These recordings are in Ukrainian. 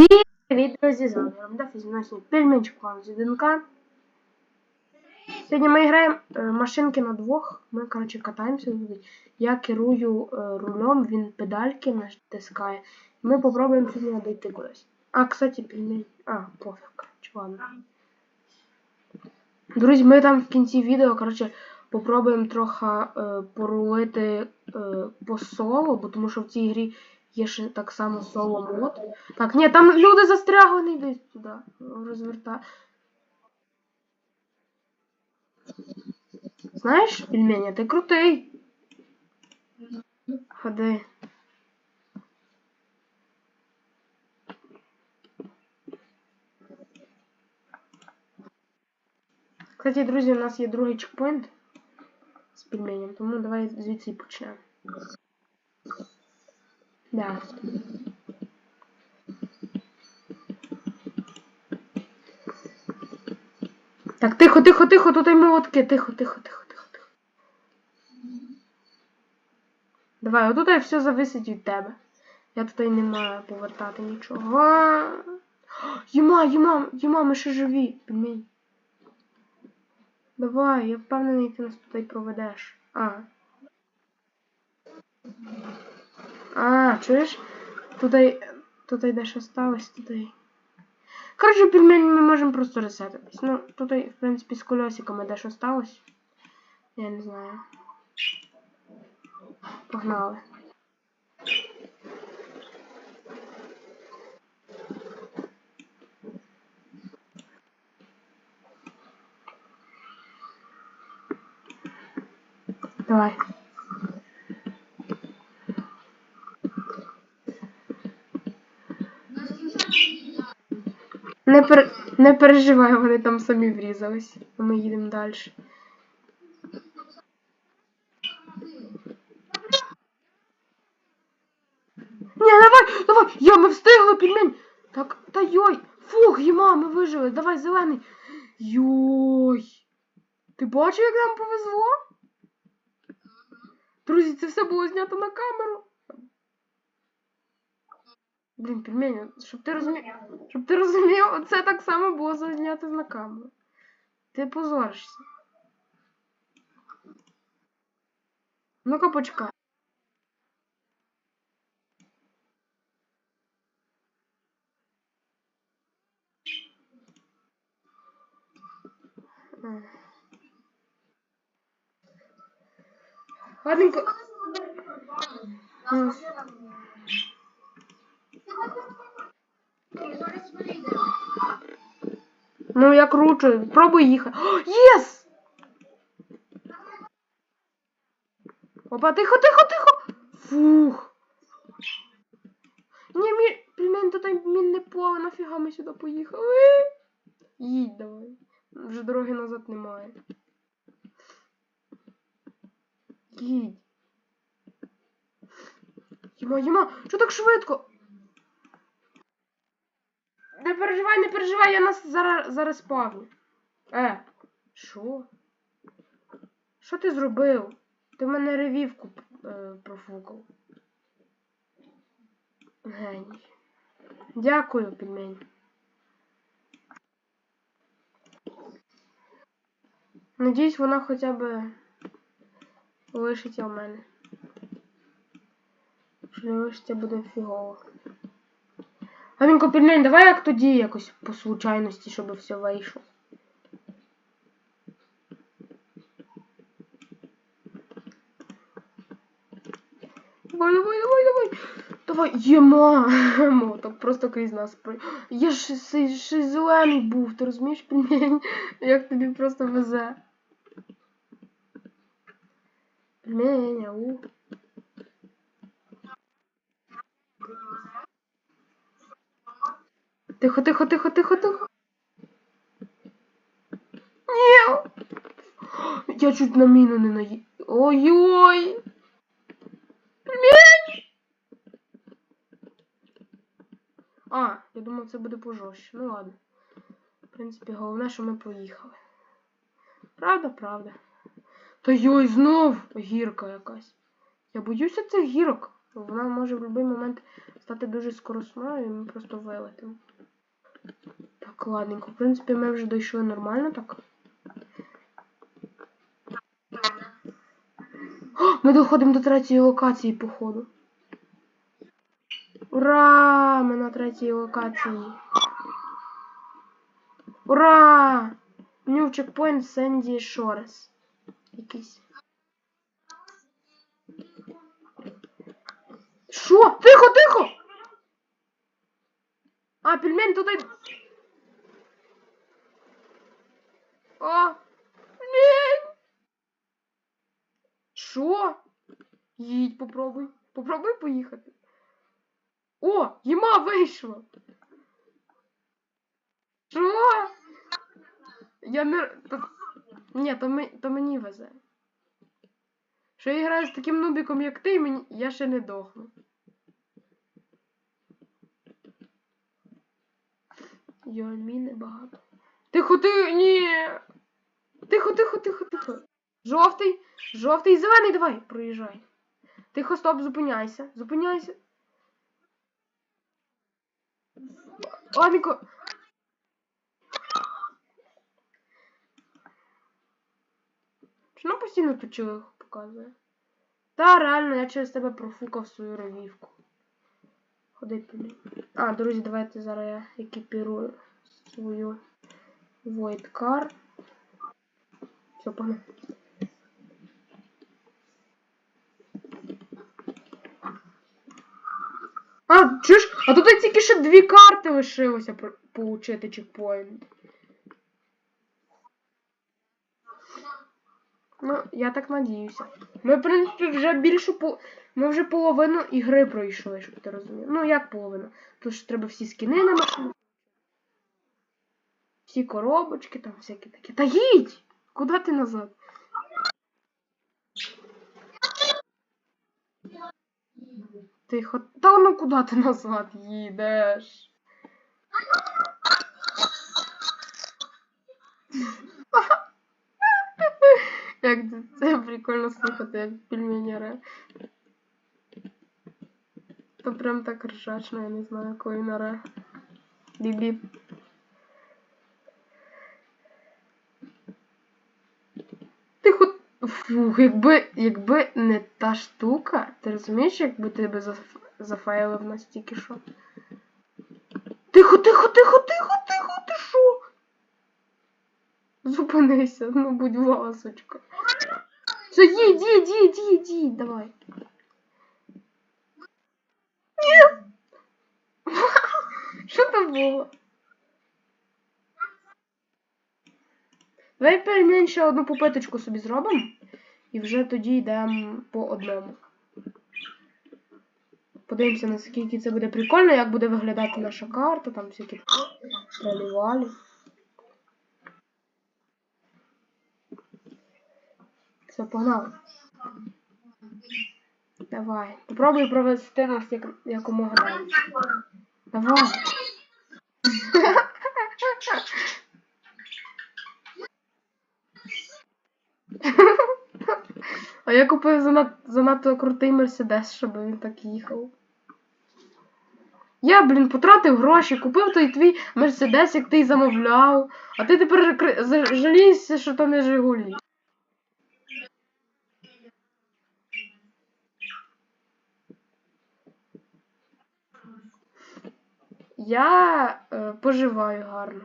Всім привіт, друзі, з вами Ромда Фізіносний пельменчик вам з 1К. Сьогодні ми граємо е, машинки на двох. Ми, коротше, катаємося. Я керую е, рулем, він педальки натискає. Ми попробуємо сьогодні дойти кудись. А, кстати, пельмень. А, пофіг, коротше, ладно. Друзі, ми там в кінці відео, коротше, попробуємо трохи е, порулити е, по соло, бо тому що в цій грі є ще так само соло мод. Так, ні, там люди застрягли, не йдуть туди. Розверта. Знаєш, пельменя, ти крутий. Ходи. Кстати, друзі, у нас є другий чекпоінт з пельменем, тому давай звідси і почнемо. Да. Так, тихо, тихо, тихо, тут й молотки, тихо, тихо, тихо, тихо, тихо. Давай, отут і все зависить від тебе. Я тут і не маю повертати нічого. Єма, єма, єма, ми ще живі, пельмень. Давай, я впевнений, ти нас тут і проведеш. А. А, чуєш? Туди, туди де що сталося, туди. Коротше, пельмені ми можемо просто ресетитись. Ну, тут, в принципі, з кольосиками де що сталося. Я не знаю. Погнали. Давай. Не, пер... не переживай, вони там самі врізались. Ми їдемо далі. Ні, давай, давай! Я, ми встигли, пельмень! Так, та йой! Фух, їма, ми вижили, давай, зелений! Йой! Ти бачив, як нам повезло? Друзі, це все було знято на камеру. Блін, пельмені, щоб ти розумів, щоб ти розумів, це так само було зазнято на камеру. Ти позоришся. Ну-ка почекай. Ладненько. Ну. Пробуй їхати. Єс! Опа, тихо, тихо, тихо! Фух. Ні, мі... Пельмень, тут мінне поле, нафіга ми сюди поїхали? Їдь давай. Вже дороги назад немає. Їдь. Єма, єма, що так швидко? Не переживай, не переживай, я нас зараз зараз спавню. Е, що? Що ти зробив? Ти в мене ревівку е, профукав. Геній. Дякую, пельмень. Надіюсь, вона хоча б лишиться в мене. Якщо не лишиться, буде фігово. Ганенько, пельмень, давай як тоді якось по случайності, щоб все вийшло. Давай, давай, давай, давай. Давай, єма. Моток просто крізь нас при. Я ж ще зелений був, ти розумієш, пельмень? Як тобі просто везе. Пельмень, ау. Тихо, тихо, тихо, тихо, тихо. Ні. Я чуть на міну не наї... Ой-ой. Пельмень. А, я думав, це буде пожорстче. Ну ладно. В принципі, головне, що ми поїхали. Правда, правда. Та йой, знов гірка якась. Я боюся цих гірок. Вона може в будь-який момент стати дуже скоросною і ми просто вилетимо. Так, ладненько. В принципі, ми вже дійшли нормально так. О, ми доходимо до третьої локації, походу. Ура! Ми на третій локації. Ура! New checkpoint Sandy Shores. Якийсь. Що? Тихо, тихо! А, пельмень туди. О! Пельмень! Що? Їдь, попробуй. Попробуй поїхати. О, їма вийшло. Що? Я не... То... Ні, то, ми... то мені везе. Що я граю з таким нубіком, як ти, мені... я ще не дохну. Йо, міни багато. Тихо, ти... Ні. Тихо, тихо, тихо, тихо. Жовтий, жовтий, зелений, давай, проїжджай. Тихо, стоп, зупиняйся. Зупиняйся. Ладненько. Чому постійно тут чоловік показує? Та реально, я через тебе профукав свою ревівку. Ходи туди. А, друзі, давайте зараз я екіпірую свою Void Car. Все, погнали. А, чуєш? А тут тільки ще дві карти лишилося получити чекпоінт. Ну, я так надіюся. Ми, в принципі, вже більшу по... Ми вже половину ігри пройшли, щоб ти розумів. Ну, як половину? Тут ж треба всі скини на машину. Всі коробочки, там всякі такі. Та їдь! Куди ти назад? Тихо. Та ну куди ти назад їдеш? Як це- прикольно слухати, як пельмені ре. То прям так ржачно, я не знаю, коли ре. Бібі. Тихо. Фух, якби, якби не та штука, ти розумієш, якби тебе заф... зафайлив настільки що? Тихо, тихо, тихо, тихо, тихо, ти що? Зупинися, ну будь ласочка. Все, їдь, їдь, їдь, їдь, їдь, давай. Ні. Що там було? Давай пельмень ще одну попиточку собі зробимо. І вже тоді йдемо по одному. Подивимося, наскільки це буде прикольно, як буде виглядати наша карта, там всякі тралівалі. Все, погнали. Давай. Попробуй провести нас як, якомога далі. Давай. А я купив занад... занадто крутий мерседес, щоб він так їхав. Я, блін, потратив гроші, купив той твій мерседес, як ти замовляв. А ти тепер жалієшся, що то не Жигулі. Я е, поживаю гарно.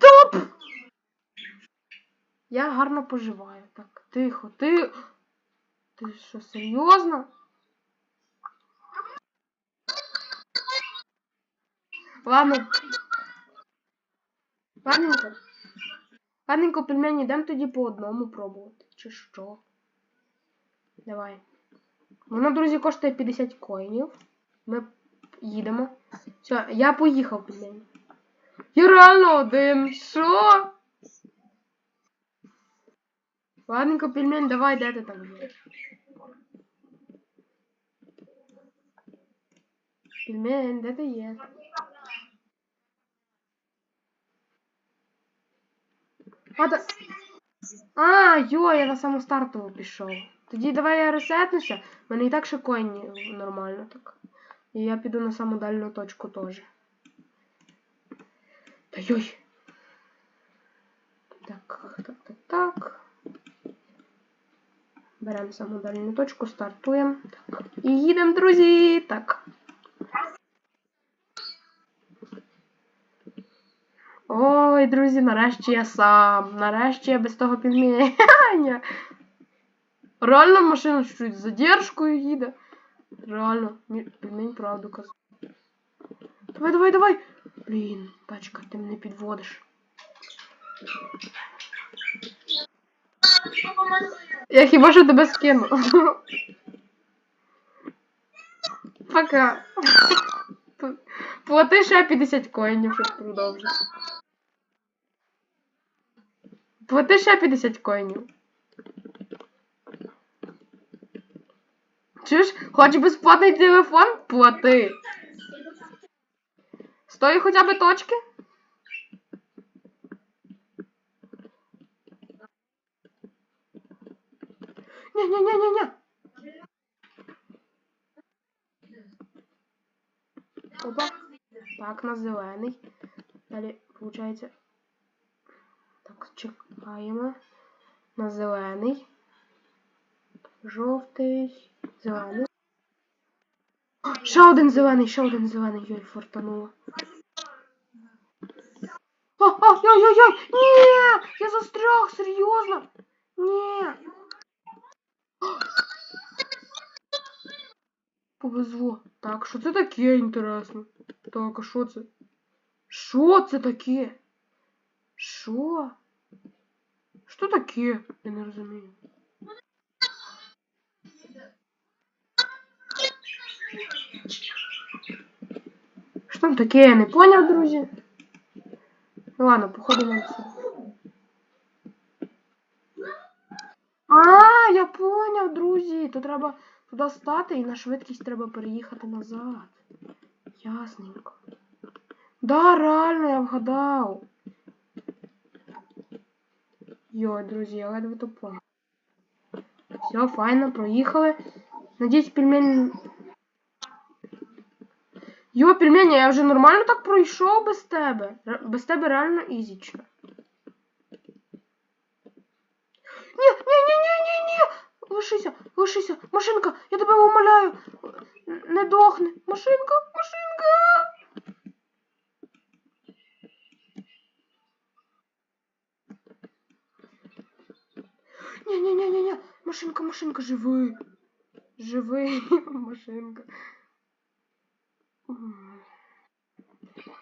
Топ! Я гарно поживаю. Так, тихо, ти. Ти що, серйозно? Ладно. Ладненько. Ладненько, пельмені, йдемо тоді по одному пробувати. Чи що? Давай. Воно, друзі, коштує 50 коїнів. Ми їдемо. Все, я поїхав, пельмені. Я реально один. Що? Ладненько, пельмень, давай, де ти там є? Пельмень, де ти є? А, та... а, йо, я на саму стартову пішов. Тоді давай я ресетнуся. У мене і так ще коїні нормально так. І я піду на саму дальню точку теж. Та йой. Так, так, так, так. Беремо саму дальню точку, стартуємо. Так. І їдемо, друзі. Так. Ой, друзі, нарешті я сам. Нарешті я без того півміння. Реально машина чуть з задержкою їде. Реально, пельмень правду казав. Давай, давай, давай. Блін, тачка, ти мене підводиш. Я хіба що тебе скину. Пока. Плати ще 50 коїнів, щоб продовжити. Плати ще 50 коїнів. Чуєш? Хочеш безплатний телефон? Плати. З тої хоча б точки? Ні-ні-ні-ні-ні. Опа. Так, на зелений. Далі, виходить. Так, чекаємо. На зелений. Жовтий. Зелений. Ще один зелений, ще один зелений. Йой, фортануло. О, о, йой, йой, йой! Ні! Я застряг, серйозно! Ні! Повезло. Так, що це таке інтересно? Так, а що це? Що це таке? Що? Що таке? Я не розумію. Що там таке? Я не поняв, друзі. Ну ладно, походу нам все. А, я поняв, друзі. То треба туди стати і на швидкість треба переїхати назад. Ясненько. Да, реально, я вгадав. Йой, друзі, я ледве понял. Все, файно, проїхали. Надіюсь, пельмень... Йо, пельмені, я вже нормально так пройшов без тебе. Ре- Без тебе реально ізічно. Ні, ні, ні, ні, ні, ні. Лишися, лишися. Машинка, я тебе умоляю. Н- Не дохни. Машинка, машинка. Ні, ні, ні, ні, ні. Машинка, машинка, живи. Живи, машинка.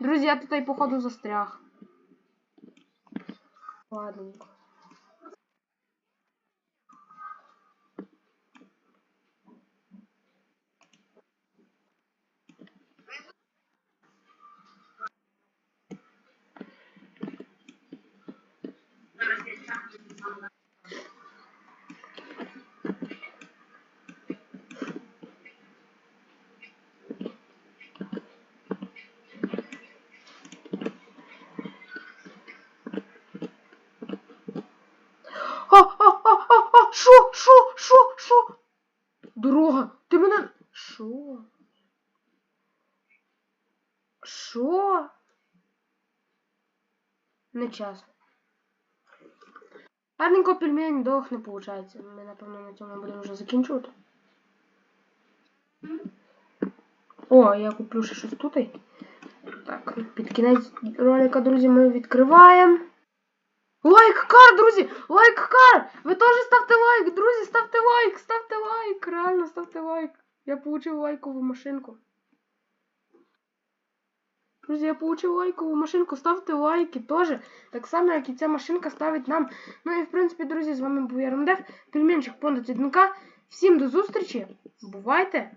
Друзі, я тут походу застряг. Ладненько. А, а, а, а, а, що, що, що, що? Дорога, ти мене. Що? Що? Не час. Ладненько пельмень дох не виходить. Ми, напевно, на цьому будемо вже закінчувати. О, я куплю ще щось тут. Так, під кінець ролика, друзі, ми відкриваємо. Лайк-кар, друзі! Лайк-кар! Ви теж ставте лайк, друзі, ставте лайк, ставте лайк, реально ставте лайк. Я получив лайкову машинку. Друзі, я получив лайкову машинку, ставте лайки теж. Так само, як і ця машинка ставить нам. Ну і в принципі, друзі, з вами був Ярмдев, пельменчик Понда Цідника. Всім до зустрічі. Бувайте!